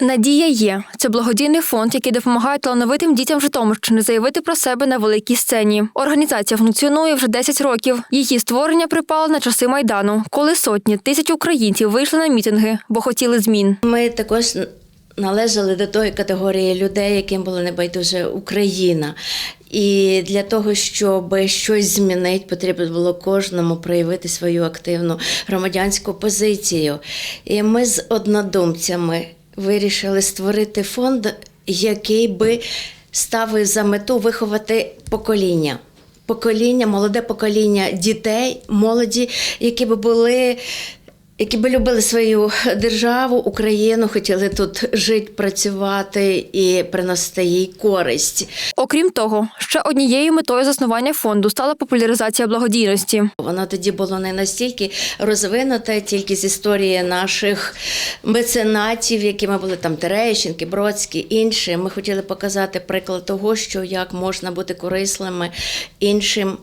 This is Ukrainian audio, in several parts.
Надія є. Це благодійний фонд, який допомагає талановитим дітям Житомирщини заявити про себе на великій сцені. Організація функціонує вже 10 років. Її створення припало на часи майдану, коли сотні тисяч українців вийшли на мітинги, бо хотіли змін. Ми також належали до тої категорії людей, яким була небайдуже Україна. І для того, щоб щось змінити, потрібно було кожному проявити свою активну громадянську позицію. І ми з однодумцями вирішили створити фонд, який би ставив за мету виховати покоління. Покоління, молоде покоління дітей, молоді, які би були які би любили свою державу, Україну, хотіли тут жити, працювати і приносити їй користь. Окрім того, ще однією метою заснування фонду стала популяризація благодійності. Воно тоді було не настільки розвинуте, тільки з історії наших меценатів, якими були там Терещенки, Бродські, інші. Ми хотіли показати приклад того, що як можна бути корисними іншим.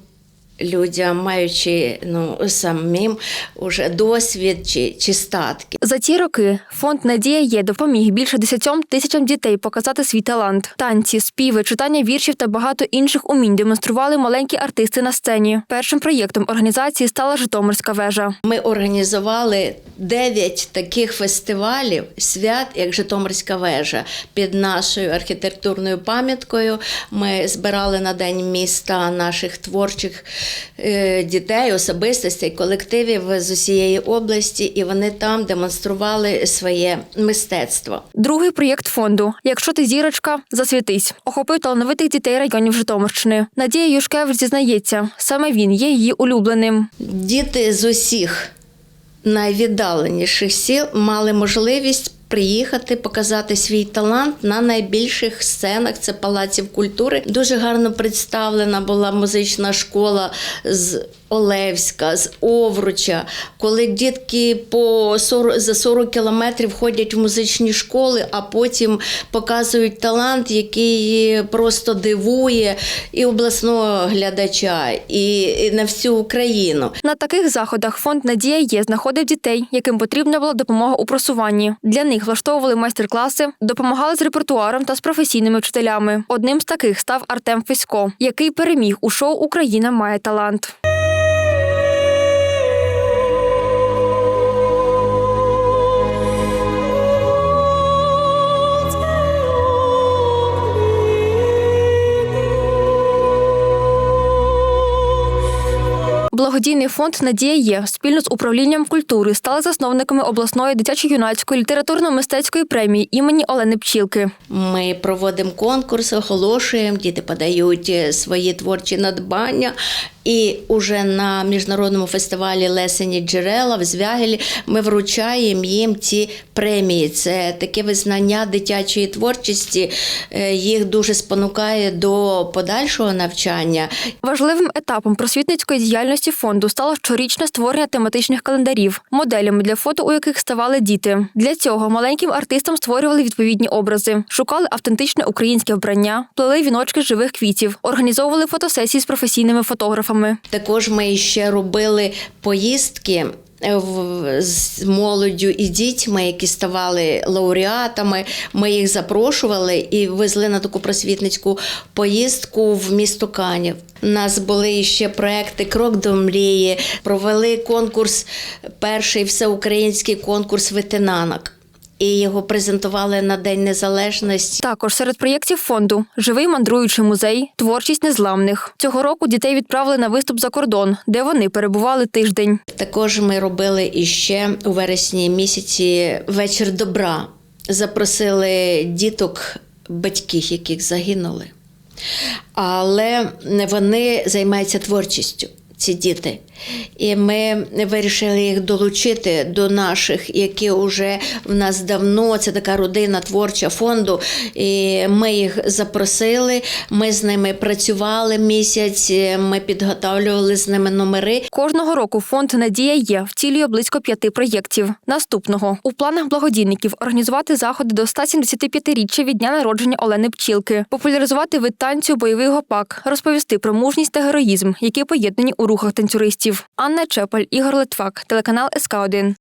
Людям, маючи ну самим уже досвід чи, чи статки. За ці роки фонд Надія є допоміг більше десятьом тисячам дітей показати свій талант. Танці, співи, читання віршів та багато інших умінь демонстрували маленькі артисти на сцені. Першим проєктом організації стала Житомирська вежа. Ми організували дев'ять таких фестивалів свят, як Житомирська вежа, під нашою архітектурною пам'яткою. Ми збирали на день міста наших творчих дітей, особистостей, колективів з усієї області, і вони там демонстрували своє мистецтво. Другий проєкт фонду Якщо ти зірочка, засвітись, охопив талановитих дітей районів Житомирщини. Надія Юшкевич зізнається, саме він є її улюбленим. Діти з усіх найвіддаленіших сіл мали можливість приїхати, показати свій талант на найбільших сценах. Це палаців культури. Дуже гарно представлена була музична школа з Олевська, з Овруча, коли дітки по 40, за 40 кілометрів ходять в музичні школи, а потім показують талант, який просто дивує і обласного глядача, і, і на всю Україну. На таких заходах фонд Надія є знаходив дітей, яким потрібна була допомога у просуванні. Для них влаштовували майстер-класи, допомагали з репертуаром та з професійними вчителями. Одним з таких став Артем Фесько, який переміг у шоу Україна має талант. Благодійний фонд Надія є спільно з управлінням культури стали засновниками обласної дитячо-юнацької літературно-мистецької премії імені Олени Пчілки. Ми проводимо конкурс, оголошуємо, діти подають е, свої творчі надбання. І уже на міжнародному фестивалі Лесені джерела в Звягелі ми вручаємо їм ці премії. Це таке визнання дитячої творчості. е, Їх дуже спонукає до подальшого навчання. Важливим етапом просвітницької діяльності фонду стало щорічне створення тематичних календарів, моделями для фото, у яких ставали діти. Для цього маленьким артистам створювали відповідні образи, шукали автентичне українське вбрання, плели віночки живих квітів, організовували фотосесії з професійними фотографами. Також ми ще робили поїздки. Е, З молоддю і дітьми, які ставали лауреатами, ми їх запрошували і везли на таку просвітницьку поїздку в місто Канів. У нас були ще проекти Крок до мрії. Провели конкурс, перший всеукраїнський конкурс ветенанок. І його презентували на День Незалежності. Також серед проєктів фонду живий мандруючий музей, творчість незламних. Цього року дітей відправили на виступ за кордон, де вони перебували тиждень. Також ми робили іще у вересні місяці вечір добра. Запросили діток, батьків, яких загинули. Але вони займаються творчістю, ці діти. І ми вирішили їх долучити до наших, які вже в нас давно, це така родина творча фонду. І ми їх запросили, ми з ними працювали місяць, ми підготовлювали з ними номери. Кожного року фонд Надія є втілює близько п'яти проєктів. Наступного у планах благодійників організувати заходи до 175-річчя від дня народження Олени Пчілки, популяризувати вид танцю бойовий гопак, розповісти про мужність та героїзм, які поєднані у рухах танцюристів. Анна Чепель, Ігор Литвак, телеканал СК 1